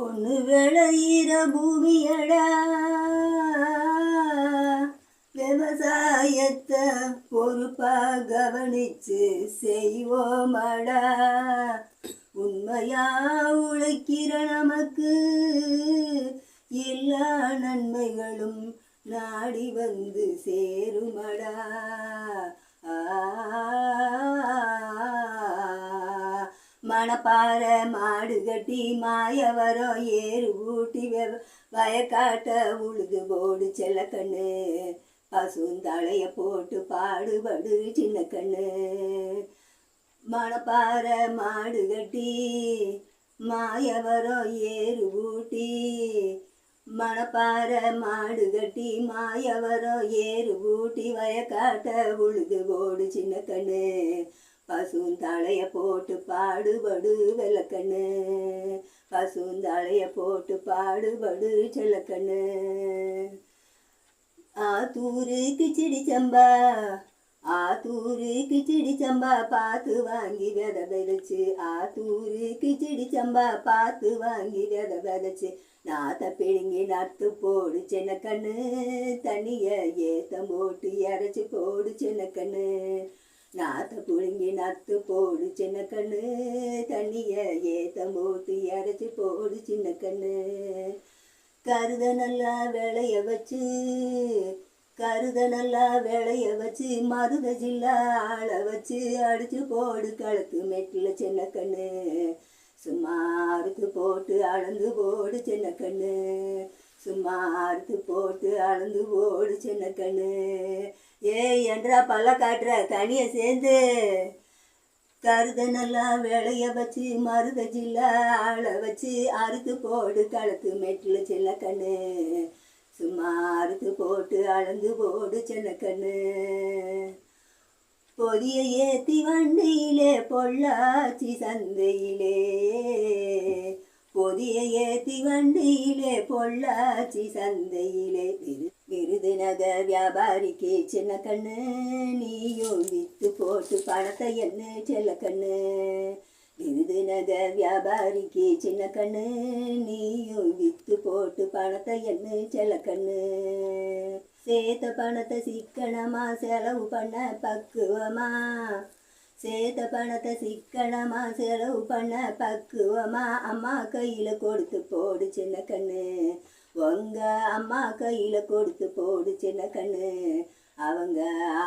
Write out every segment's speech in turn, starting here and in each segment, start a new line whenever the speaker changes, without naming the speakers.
பொண்ணு விளையிற பூமியடா. விவசாயத்தை பொறுப்பா கவனிச்சு செய்வோமடா. உண்மையா உழைக்கிற நமக்கு? எல்லா நன்மைகளும் நாடி வந்து சேருமடா. மணப்பாறை மாடு கட்டி மாயவரம் ஏறு ஊட்டி வயக்காட்ட உழுது போடு செல்ல கண்ணு பசுந்தளைய போட்டு பாடுபடு சின்ன கண்ணு மணப்பாறை மாடு கட்டி மாயவரம் ஏறு ஊட்டி மணப்பாறை மாடு கட்டி மாயவரம் ஏறு ஊட்டி வயக்காட்ட உழுது போடு சின்ன கண்ணு பசுந்தளைய போட்டு பாடுபடு வெள்ளக்கண்ணு. பசுந்தளைய போட்டு பாடுபடு செல்லக்கண்ணு. ஆத்தூரு கிச்சிடி சம்பா ஆத்தூரு கிச்சிடி சம்பா பார்த்து வாங்கி வித விதைச்சு. ஆத்தூரு கிச்சிடி சம்பா பார்த்து வாங்கி வித விதைச்சு. நாத்த பிடுங்கி நட்டு போடு சின்ன கண்ணு தண்ணிய ஏத்தம் போட்டு இறச்சி போடு சின்ன கண்ணு நாத்த புழுங்கி நத்து போடு சின்ன கண்ணு. தண்ணிய ஏத்தம் போட்டு அரைச்சி போடு சின்ன கண்ணு. கருத நல்லா விளைய வச்சு கருத நல்லா விளைய வச்சு மருத ஜில்லா ஆள வச்சு அடிச்சு போடு கழுத்து மெட்டில் சின்ன கண்ணு. சும்மா அறுத்து போட்டு அளந்து போடு சின்ன கண்ணு. சும்மா அறுத்து போட்டு அளந்து போடு சின்ன கண்ணு. ஏய் என்றா பல காட்டுற தனியை சேர்ந்து. கருத நல்லா விளைய வச்சு மருத ஜில்லா ஆளை வச்சு அறுத்து போடு களத்து மெட்டில் சின்ன கண்ணு. சும்மா அறுத்து போட்டு அளந்து போடு சின்ன கண்ணு. பொதிய ஏத்தி வண்டியிலே பொள்ளாச்சி சந்தையிலே. பொதிய ஏத்தி வண்டியிலே பொள்ளாச்சி சந்தையிலே. திரு விருதுநகர் வியாபாரிக்கு சின்ன கண்ணு நீயும் வித்து போட்டு பணத்தை என்ன செல்ல கண்ணு? விருதுநகர் வியாபாரிக்கு சின்ன கண்ணு நீயும் வித்து போட்டு பணத்தை என்ன செல்ல கண்ணு? சேத்த பணத்தை சிக்கனமா செலவு பண்ண பக்குவமா? சேத பணத்தை சிக்கனமா செலவு பண்ண பக்குவமா அம்மா கையில கொடுத்து போடு சின்ன கண்ணு. உங்க அம்மா கையில கொடுத்து போடு சின்ன கண்ணு. அவங்க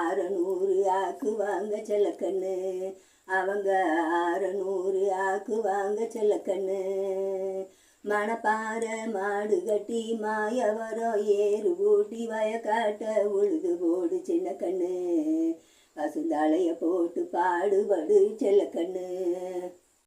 அறநூறு ஆக்குவாங்க செல்ல கண்ணு. அவங்க அறநூறு ஆக்குவாங்க செல்ல கண்ணு. மணப்பாறை மாடு கட்டி மாயவரம் ஏறு ஊட்டி வயக்காட்ட உழுது போடு சின்ன கண்ணு. பசுந்தாளைய போட்டு பாடுபடு செல்ல கண்ணு